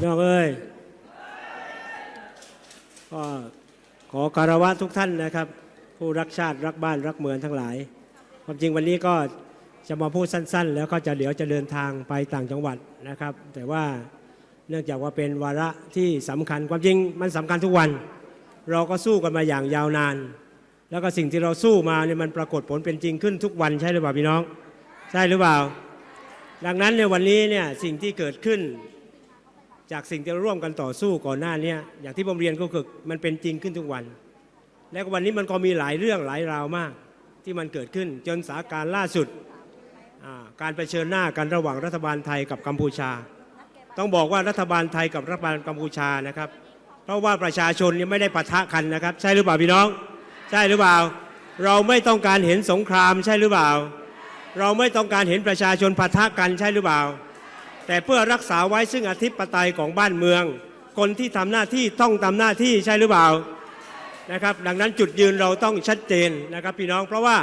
พี่น้องเอ้ยก็ขอคารวะทุกท่านนะครับ ผู้รักชาติรักบ้านรักเมืองทั้งหลาย ความจริงวันนี้ก็จะมาพูดสั้น ๆ แล้วก็จะเดี๋ยวจะเดินทางไปต่างจังหวัดนะครับ แต่ว่าเนื่องจากว่าเป็นวาระที่สำคัญ ความจริงมันสำคัญทุกวัน เราก็สู้กันมาอย่างยาวนาน แล้วก็สิ่งที่เราสู้มาเนี่ยมันปรากฏผลเป็นจริงขึ้นทุกวันใช่หรือเปล่าพี่น้อง ใช่หรือเปล่า ดังนั้นในวันนี้เนี่ยสิ่งที่เกิดขึ้น จากสิ่งที่เราร่วมกันต่อสู้ก่อนหน้านี้อย่างที่ผมเรียนก็คือมันเป็นจริงขึ้นทุกวัน และวันนี้มันก็มีหลายเรื่องหลายราวมาก ที่มันเกิดขึ้นจนสถานการณ์ล่าสุดการไปเผชิญหน้ากันระหว่างรัฐบาลไทยกับกัมพูชา ต้องบอกว่ารัฐบาลไทยกับรัฐบาลกัมพูชานะครับ เพราะว่าประชาชนเนี่ยไม่ได้ปะทะกันนะครับ ใช่หรือเปล่าพี่น้อง ใช่หรือเปล่า เราไม่ต้องการเห็นสงครามใช่หรือเปล่า เราไม่ต้องการเห็นประชาชนปะทะกันใช่หรือเปล่า แต่เพื่อรักษาไว้ซึ่งอธิปไตยของบ้านเมือง คนที่ทำหน้าที่ต้องทำหน้าที่ใช่หรือเปล่านะครับดังนั้นจุดยืนเราต้องชัดเจนนะครับพี่น้องเพราะว่า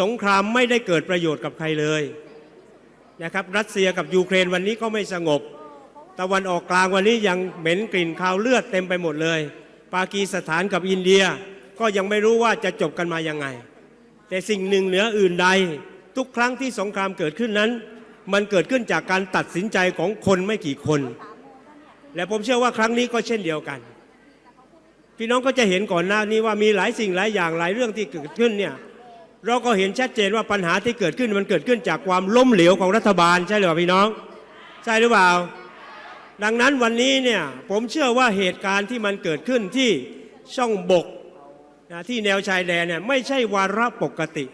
สงครามไม่ได้เกิดประโยชน์กับใครเลยนะครับรัสเซียกับยูเครนวันนี้ก็ไม่สงบ ตะวันออกกลางวันนี้ยังเหม็นกลิ่นคาวเลือดเต็มไปหมดเลย ปากีสถานกับอินเดียก็ยังไม่รู้ว่าจะจบกันมายังไง แต่สิ่งหนึ่งเหนืออื่นใด ทุกครั้งที่สงครามเกิดขึ้นนั้น มันเกิดขึ้นจากการตัดสินใจของคนไม่กี่คน และผมเชื่อว่าครั้งนี้ก็เช่นเดียวกัน พี่น้องก็จะเห็นก่อนหน้านี้ว่ามีหลายสิ่งหลายอย่างหลายเรื่องที่เกิดขึ้นเนี่ยเราก็เห็นชัดเจนว่าปัญหาที่เกิดขึ้นมันเกิดขึ้นจากความล้มเหลวของรัฐบาลใช่หรือเปล่าพี่น้อง ใช่หรือเปล่า ดังนั้นวันนี้เนี่ยผมเชื่อว่าเหตุการณ์ที่มันเกิดขึ้นที่ช่องบกนะที่แนวชายแดนเนี่ยไม่ใช่วาระปกติ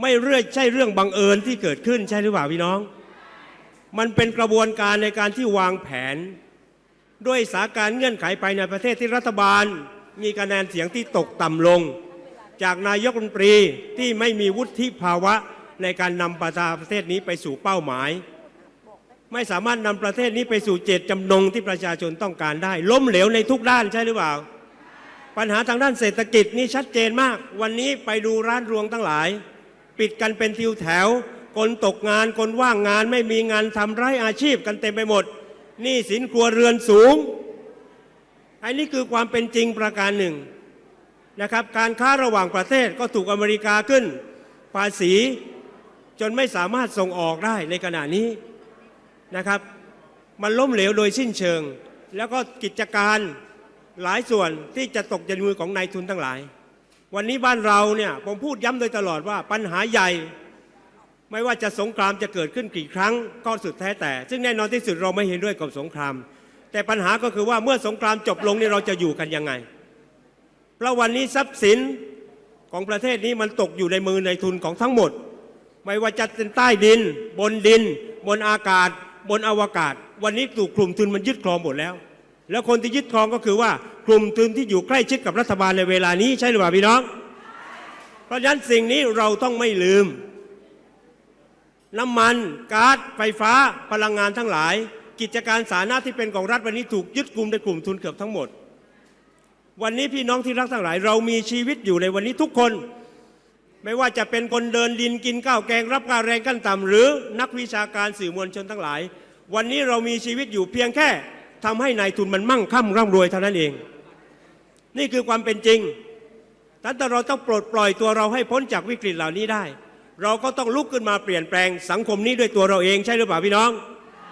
ไม่เรื่อยใช่เรื่องบังเอิญที่เกิดขึ้นใช่หรือเปล่าพี่น้อง มันเป็นกระบวนการในการที่วางแผน ด้วยสาการเงื่อนไขภายในประเทศที่รัฐบาล มีคะแนนเสียงที่ตกต่ำลง จากนายกรัฐมนตรีที่ไม่มีวุฒิภาวะในการนำประเทศนี้ไปสู่เป้าหมาย ไม่สามารถนำประเทศนี้ไปสู่เจตจำนงที่ประชาชนต้องการได้ ล้มเหลวในทุกด้านใช่หรือเปล่า ปัญหาทางด้านเศรษฐกิจนี่ชัดเจนมาก วันนี้ไปดูร้านรวงทั้งหลาย ปิดกันเป็นทิวแถว คนตกงานคนว่างงานไม่มีงานทำไร้อาชีพกันเต็มไปหมดหนี้สินครัวเรือนสูง อันนี้คือความเป็นจริงประการหนึ่งนะครับ การค้าระหว่างประเทศก็ถูกอเมริกาขึ้น ภาษีจนไม่สามารถส่งออกได้ในขณะนี้นะครับ มันล้มเหลวโดยสิ้นเชิง แล้วก็กิจการหลายส่วนที่จะตกในมือของนายทุนทั้งหลาย วันนี้บ้านเราเนี่ยผมพูดย้ำโดยตลอดว่าปัญหาใหญ่ ไม่ว่าจะสงครามจะเกิดขึ้นกี่ครั้งก็สุดแท้แต่ ซึ่งแน่นอนที่สุดเราไม่เห็นด้วยกับสงคราม แต่ปัญหาก็คือว่าเมื่อสงครามจบลงนี่เราจะอยู่กันยังไง เพราะวันนี้ทรัพย์สินของประเทศนี้มันตกอยู่ในมือในทุนของทั้งหมด ไม่ว่าจะเป็นใต้ดิน บนดิน บนอากาศ บนอวกาศ วันนี้ถูกกลุ่มทุนมันยึดครองหมดแล้ว แล้วคนที่ยึดครองก็คือว่ากลุ่มทุนที่อยู่ใกล้ชิดกับรัฐบาลในเวลานี้ใช่หรือเปล่าพี่น้อง เพราะฉะนั้นสิ่งนี้เราต้องไม่ลืม น้ำมันก๊าซไฟฟ้าพลังงานทั้งหลาย กิจการสาธารณะที่เป็นของรัฐวันนี้ถูกยึดกลุ่มในกลุ่มทุนเกือบทั้งหมด วันนี้พี่น้องที่รักทั้งหลาย เรามีชีวิตอยู่ในวันนี้ทุกคน ไม่ว่าจะเป็นคนเดินดินกินข้าวแกง รับการแรงขั้นต่ำหรือนักวิชาการสื่อมวลชนทั้งหลาย วันนี้เรามีชีวิตอยู่เพียงแค่ทำให้นายทุนมันมั่งคั่งร่ำรวยเท่านั้นเอง นี่คือความเป็นจริงแต่เราต้องปลดปล่อยตัวเราให้พ้นจากวิกฤตเหล่านี้ได้ เราก็ต้องลุกขึ้นมาเปลี่ยนแปลงสังคมนี้ด้วยตัวเราเองใช่หรือเปล่าพี่น้อง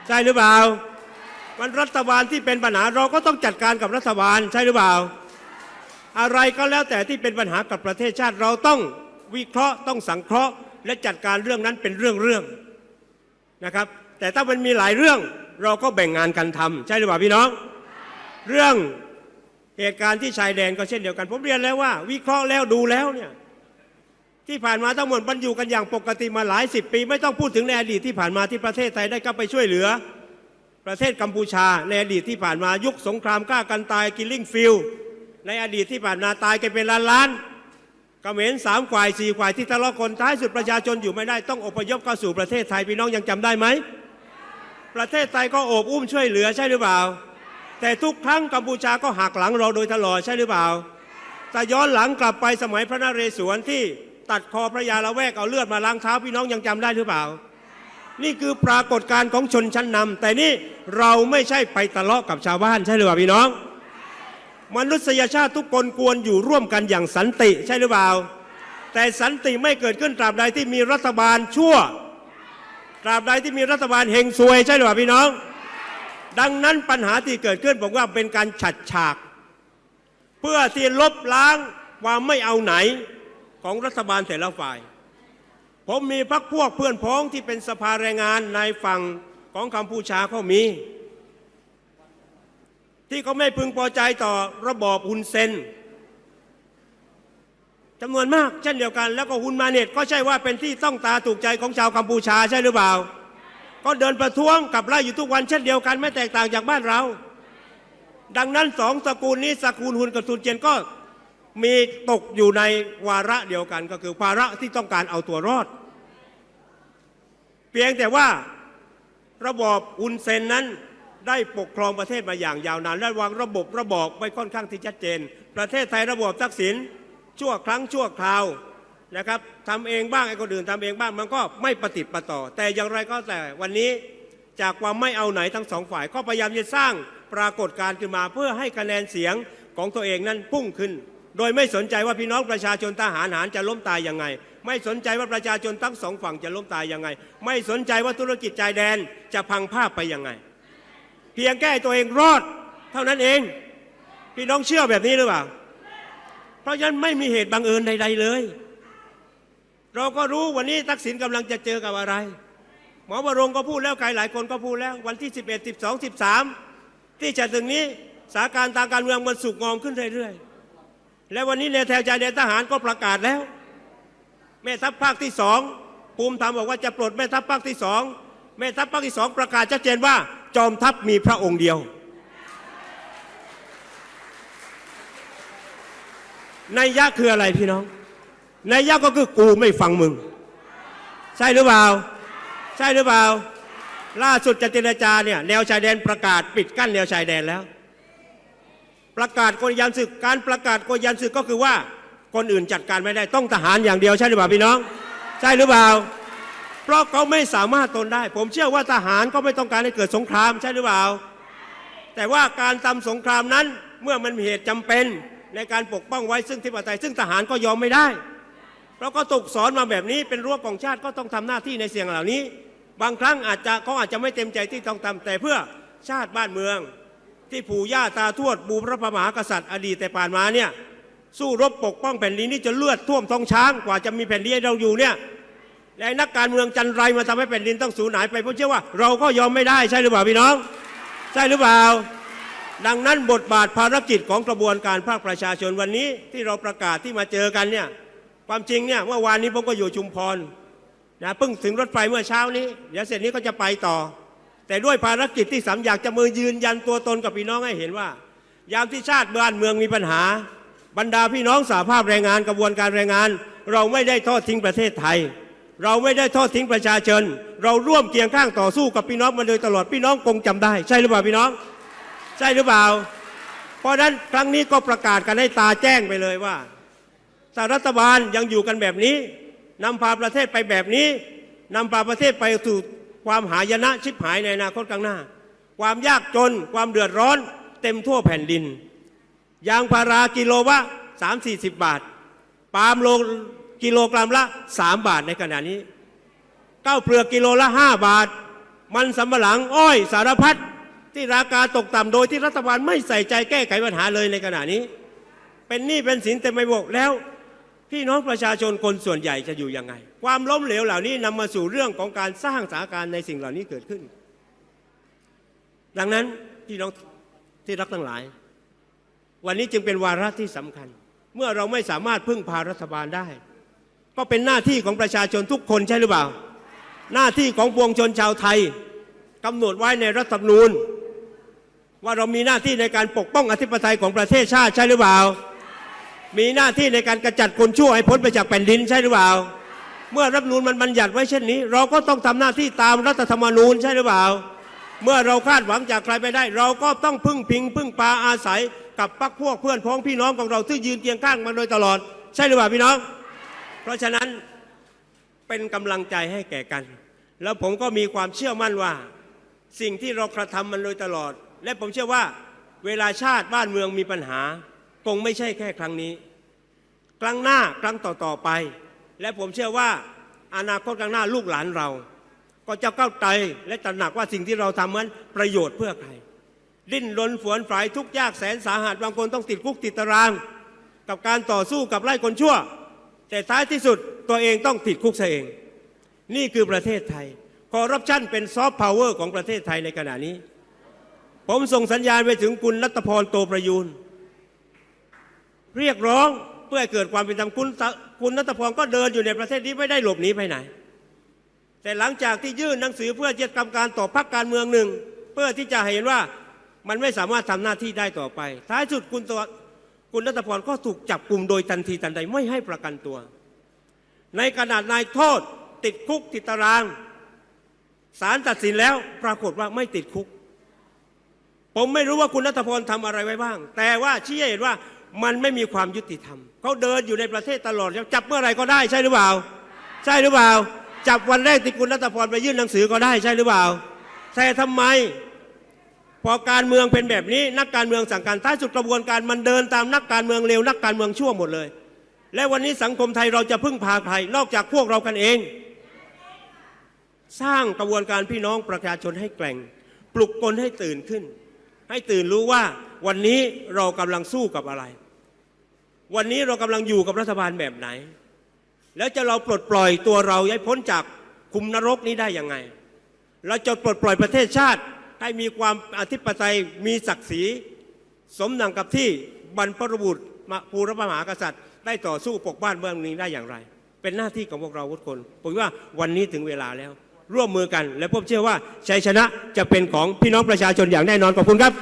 ใช่หรือเปล่ามันรัฐบาลที่เป็นปัญหาเราก็ต้องจัดการกับรัฐบาลใช่หรือเปล่า อะไรก็แล้วแต่ที่เป็นปัญหากับประเทศชาติเราต้องวิเคราะห์ต้องสังเคราะห์ และจัดการเรื่องนั้นเป็นเรื่องๆนะครับ แต่ถ้ามันมีหลายเรื่องเราก็แบ่งงานกันทำใช่หรือเปล่าพี่น้อง เรื่องเหตุการณ์ที่ชายแดนก็เช่นเดียวกัน ผมเรียนแล้วว่า วิเคราะห์แล้วดูแล้วเนี่ย ที่ผ่านมาทั้งหมดบรรอยู่กันอย่างปกติมาหลายสิบปี ไม่ต้องพูดถึงในอดีตที่ผ่านมาที่ประเทศไทยได้เข้าไปช่วยเหลือ ประเทศกัมพูชา ในอดีตที่ผ่านมายุคสงครามกล้ากันตายกิลลิ่งฟิลในอดีตที่ผ่านมาตายกันเป็นล้านล้านๆเขมรสามฝ่ายสี่ฝ่ายที่ทะเลาะกันท้ายสุดประชาชนอยู่ไม่ได้ต้องอพยพเข้าสู่ประเทศไทยพี่น้องยังจำได้ไหมประเทศไทยก็โอบอุ้มช่วยเหลือใช่หรือเปล่า แต่ทุกครั้งกัมพูชาก็หักหลังเราโดยตลอดใช่หรือเปล่าแต่ย้อนหลังกลับไปสมัยพระนเรศวรที่ ตัดคอพระยาละแวกเอาเลือดมาล้างเท้าพี่น้องยังจำได้หรือเปล่า นี่คือปรากฏการณ์ของชนชั้นนำแต่นี่เราไม่ใช่ไปทะเลาะกับชาวบ้านใช่หรือเปล่าพี่น้อง มนุษยชาติทุกคนควรอยู่ร่วมกันอย่างสันติใช่หรือเปล่า แต่สันติไม่เกิดขึ้นตราบใดที่มีรัฐบาลชั่ว ตราบใดที่มีรัฐบาลเฮงซวยใช่หรือเปล่าพี่น้อง ดังนั้นปัญหาที่เกิดขึ้นผมว่าเป็นการฉัดฉาก เพื่อที่ลบล้างความไม่เอาไหน ของรัฐบาลแต่ละฝ่าย ผมมีพักพวกเพื่อนพ้องที่เป็นสภาแรงงานในฝั่งของกัมพูชาเขามี ที่เขาไม่พึงพอใจต่อระบอบฮุนเซนจำนวนมากเช่นเดียวกันแล้วก็ฮุนมาเน็ตก็ใช่ว่าเป็นที่ต้องตาถูกใจของชาวกัมพูชาใช่หรือเปล่า ก็เดินประท้วงกับไล่อยู่ทุกวันเช่นเดียวกันไม่แตกต่างจากบ้านเรา ดังนั้นสองตระกูลนี้ตระกูลฮุนกับทุนเจียนก็ มีตกอยู่ในวาระเดียวกันก็คือภาระที่ต้องการเอาตัวรอด เพียงแต่ว่าระบอบอุนเซนนั้นได้ปกครองประเทศมาอย่างยาวนาน และวางระบบระบอบไว้ค่อนข้างที่ชัดเจน ประเทศไทยระบอบทักษิณชั่วครั้งชั่วคราวนะครับทำเองบ้างไอ้คนอื่นทำเองบ้างมันก็ไม่ปฏิดประต่อ แต่อย่างไรก็แต่วันนี้จากความไม่เอาไหนทั้งสองฝ่าย ก็พยายามจะสร้างปรากฏการณ์ขึ้นมาเพื่อให้คะแนนเสียงของตัวเองนั้นพุ่งขึ้น โดยไม่สนใจว่าพี่น้องประชาชนทหารหารจะล้มตายยังไง ไม่สนใจว่าประชาชนทั้งสองฝั่งจะล้มตายยังไง ไม่สนใจว่าธุรกิจชายแดนจะพังภาพไปยังไง เพียงแก้ตัวเองรอด เท่านั้นเอง พี่น้องเชื่อแบบนี้หรือเปล่า เพราะฉะนั้นไม่มีเหตุบังเอิญใด ๆ เลย เราก็รู้วันนี้ทักษิณกำลังจะเจอกับอะไร หมอบรงก็พูดแล้วใครหลายคนก็พูดแล้ว วันที่ 11 12 13 ที่จะถึงนี้สถานการณ์ทางการเมืองมันสุกงอมขึ้นเรื่อยๆ และวันนี้ในแถวชายแดนทหารก็ประกาศแล้ว แม่ทัพภาคที่สองภูมิธรรมบอกว่าจะปลดแม่ทัพภาคที่สองแม่ทัพภาคที่สองประกาศชัดเจนว่า จอมทัพมีพระองค์เดียว ในยะคืออะไรพี่น้อง ในยะก็คือกูไม่ฟังมึง ใช่หรือเปล่า ใช่หรือเปล่า ล่าสุดจะเจรจาเนี่ยแนวชายแดนประกาศปิดกั้นแนวชายแดนแล้ว ประกาศกฎยันศึก การประกาศกฎยันศึกก็คือว่าคนอื่นจัดการไม่ได้ต้องทหารอย่างเดียวใช่หรือเปล่าพี่น้อง ใช่หรือเปล่า เพราะเขาไม่สามารถทนได้ ผมเชื่อว่าทหารก็ไม่ต้องการให้เกิดสงครามใช่หรือเปล่า แต่ว่าการทำสงครามนั้นเมื่อมันมีเหตุจำเป็นในการปกป้องไว้ซึ่งทิปไตยซึ่งทหารก็ยอมไม่ได้ เพราะก็ตกสอนมาแบบนี้เป็นรั้วของชาติก็ต้องทำหน้าที่ในเสียงเหล่านี้ บางครั้งอาจจะเขาอาจจะไม่เต็มใจที่ต้องทำแต่เพื่อชาติบ้านเมือง ที่ปู่ย่าตาทวดบูพระมหากษัตริย์อดีตแต่ผ่านมาเนี่ยสู้รบปกป้องแผ่นดินนี่จะเลือดท่วมท้องช้างกว่าจะมีแผ่นดินให้เราอยู่เนี่ยและนักการเมืองจันไรมาทำให้แผ่นดินต้องสูญหายไปเพราะเชื่อว่าเราก็ยอมไม่ได้ใช่หรือเปล่าพี่น้อง ใช่หรือเปล่า ดังนั้นบทบาทภารกิจของกระบวนการภาคประชาชนวันนี้ที่เราประกาศที่มาเจอกันเนี่ยความจริงเนี่ยเมื่อวานนี้ผมก็อยู่ชุมพรนะเพิ่งถึงรถไฟเมื่อเช้านี้เดี๋ยวเสร็จนี้ก็จะไปต่อ แต่ด้วยภารกิจที่สามอยากจะมือยืนยันตัวตนกับพี่น้องให้เห็นว่า ยามที่ชาติบ้านเมืองมีปัญหา บรรดาพี่น้องสาภาพแรงงานกระบวนการแรงงาน เราไม่ได้ทอดทิ้งประเทศไทย เราไม่ได้ทอดทิ้งประชาชน เราร่วมเคียงข้างต่อสู้กับพี่น้องมาโดยตลอดพี่น้องคงจำได้ ใช่หรือเปล่าพี่น้อง ใช่หรือเปล่า เพราะฉะนั้นครั้งนี้ก็ประกาศกันให้ตาแจ้งไปเลยว่าถ้ารัฐบาลยังอยู่กันแบบนี้นำพาประเทศไปแบบนี้นำพาประเทศไปสู่ ความหายนะชิบหายในอนาคตข้างหน้า ความยากจนความเดือดร้อน เต็มทั่วแผ่นดิน ยางพารากิโลละสามสี่สิบบาท ปาล์มโลกิโลกรัมละสามบาทในขณะนี้ข้าวเปลือกกิโลละห้าบาท มันสำปะหลังอ้อยสารพัดที่ราคาตกต่ำโดยที่รัฐบาลไม่ใส่ใจแก้ไขปัญหาเลยในขณะนี้ เป็นหนี้เป็นสินเต็มไปหมดแล้ว พี่น้องประชาชนคนส่วนใหญ่จะอยู่ยังไง ความล้มเหลวเหล่านี้นำมาสู่เรื่องของการสร้างสถานการณ์ในสิ่งเหล่านี้เกิดขึ้น ดังนั้นพี่น้องที่รักทั้งหลาย วันนี้จึงเป็นวาระที่สำคัญ เมื่อเราไม่สามารถพึ่งพารัฐบาลได้ ก็เป็นหน้าที่ของประชาชนทุกคนใช่หรือเปล่า หน้าที่ของปวงชนชาวไทยกำหนดไว้ในรัฐธรรมนูญ ว่าเรามีหน้าที่ในการปกป้องอธิปไตยของประเทศชาติใช่หรือเปล่า มีหน้าที่ในการกระจัดคนชั่วให้พ้นไปจากแผ่นดินใช่หรือเปล่า เมื่อรัฐนูญมันบัญญัติไว้เช่นนี้ เราก็ต้องทำหน้าที่ตามรัฐธรรมนูญใช่หรือเปล่า เมื่อเราคาดหวังจากใครไปได้ เราก็ต้องพึ่งพิง พึ่งปาอาศัยกับพรรคพวกเพื่อนพ้องพี่น้องของเราที่ยืนเคียงข้างมาโดยตลอด ใช่หรือเปล่าพี่น้อง เพราะฉะนั้นเป็นกำลังใจให้แก่กัน แล้วผมก็มีความเชื่อมั่นว่า สิ่งที่เรากระทำมันโดยตลอด และผมเชื่อว่า เวลาชาติบ้านเมืองมีปัญหา งไม่ใช่แค่ครั้งนี้ ครั้งหน้าครั้งต่อๆไป และผมเชื่อว่าอนาคตข้างหน้าลูกหลานเรา ก็จะเข้าใจและตระหนักว่าสิ่งที่เราทำนั้นประโยชน์เพื่อใคร ดิ้นรนฝวนฝายทุกยากแสนสาหัสบางคนต้องติดคุกติดตาราง กับการต่อสู้กับไล่คนชั่ว แต่ท้ายที่สุดตัวเองต้องติดคุกซะเอง นี่คือประเทศไทยคอร์รัปชันเป็นซอฟต์พาวเวอร์ของประเทศไทยในขณะนี้ ผมส่งสัญญาณไปถึงคุณนัตพรโตประยูน เรียกร้องเพื่อให้เกิดความเป็นธรรมคุณคุณนัตพรก็เดินอยู่ในประเทศนี้ไม่ได้หลบหนีไปไหน แต่หลังจากที่ยื่นหนังสือเพื่อจะทำการต่อพักการเมืองหนึ่ง เพื่อที่จะเห็นว่ามันไม่สามารถทำหน้าที่ได้ต่อไป ท้ายสุดคุณตัวคุณนัตพรก็ถูกจับกลุ่มโดยทันทีทันใดไม่ให้ประกันตัว ในขนาดนายโทษ ติดคุกติดตารางศาลตัดสินแล้วปรากฏว่าไม่ติดคุก ผมไม่รู้ว่าคุณนัทพรทำอะไรไว้บ้าง แต่ว่าชี้ให้เห็นว่า มันไม่มีความยุติธรรมเขาเดินอยู่ในประเทศตลอดจับเมื่อไหรก็ได้ใช่หรือเปล่า ใช่หรือเปล่า จับวันแรกที่คุณนัทพรไปยื่นหนังสือก็ได้ใช่หรือเปล่าแต่ทำไม พอการเมืองเป็นแบบนี้ นักการเมืองสั่งการท้ายสุดกระบวนการมันเดินตามนักการเมืองเลวนักการเมืองชั่วหมดเลย และวันนี้สังคมไทยเราจะพึ่งพาใครนอกจากพวกเรากันเอง สร้างกระบวนการพี่น้องประชาชนให้แกร่ง ปลุกคนให้ตื่นขึ้น ให้ตื่นรู้ว่าวันนี้เรากำลังสู้กับอะไร วันนี้เรากำลังอยู่กับรัฐบาลแบบไหน แล้วจะเราปลดปล่อยตัวเราให้พ้นจากคุมนรกนี้ได้ยังไง เราจะปลดปล่อยประเทศชาติให้มีความอธิปไตยมีศักดิ์ศรี สมดังกับที่บรรพบุรุษภูรพมหากษัตริย์ ได้ต่อสู้ปกบ้านเมืองนี้ได้อย่างไร เป็นหน้าที่ของพวกเราทุกคนผมว่าวันนี้ถึงเวลาแล้ว ร่วมมือกัน และผมเชื่อว่าชัยชนะจะเป็นของพี่น้องประชาชนอย่างแน่นอนขอบคุณครับ